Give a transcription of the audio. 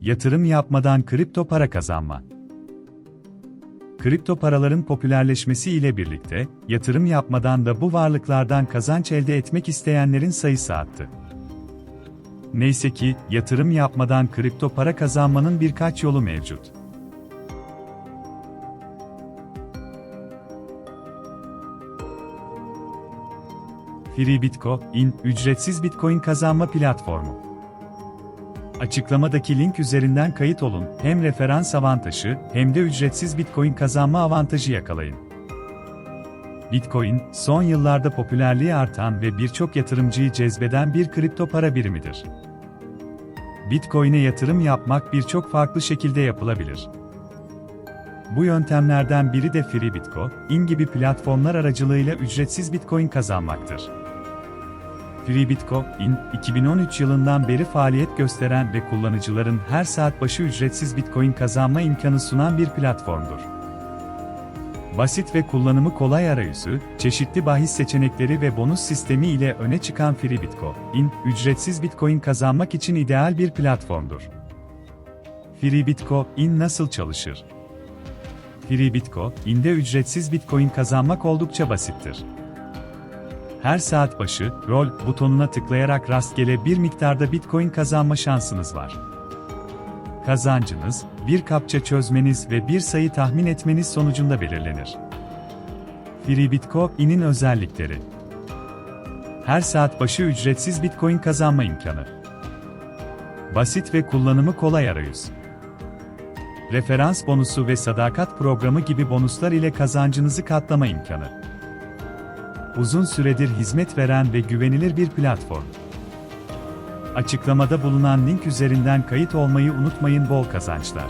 Yatırım yapmadan kripto para kazanma. Kripto paraların popülerleşmesi ile birlikte, yatırım yapmadan da bu varlıklardan kazanç elde etmek isteyenlerin sayısı arttı. Neyse ki, yatırım yapmadan kripto para kazanmanın birkaç yolu mevcut. Free Bitcoin, ücretsiz Bitcoin kazanma platformu. Açıklamadaki link üzerinden kayıt olun, hem referans avantajı hem de ücretsiz Bitcoin kazanma avantajı yakalayın. Bitcoin, son yıllarda popülerliği artan ve birçok yatırımcıyı cezbeden bir kripto para birimidir. Bitcoin'e yatırım yapmak birçok farklı şekilde yapılabilir. Bu yöntemlerden biri de Free Bitcoin gibi platformlar aracılığıyla ücretsiz Bitcoin kazanmaktır. Free Bitcoin, 2013 yılından beri faaliyet gösteren ve kullanıcıların her saat başı ücretsiz Bitcoin kazanma imkanı sunan bir platformdur. Basit ve kullanımı kolay arayüzü, çeşitli bahis seçenekleri ve bonus sistemi ile öne çıkan Free Bitcoin, ücretsiz Bitcoin kazanmak için ideal bir platformdur. Free Bitcoin nasıl çalışır? Free Bitcoin'de ücretsiz Bitcoin kazanmak oldukça basittir. Her saat başı, rol butonuna tıklayarak rastgele bir miktarda Bitcoin kazanma şansınız var. Kazancınız, bir kapça çözmeniz ve bir sayı tahmin etmeniz sonucunda belirlenir. Free Bitcoin'in özellikleri Her saat başı ücretsiz Bitcoin kazanma imkanı. Basit ve kullanımı kolay arayüz. Referans bonusu ve sadakat programı gibi bonuslar ile kazancınızı katlama imkanı uzun süredir hizmet veren ve güvenilir bir platform. Açıklamada bulunan link üzerinden kayıt olmayı unutmayın bol kazançlar.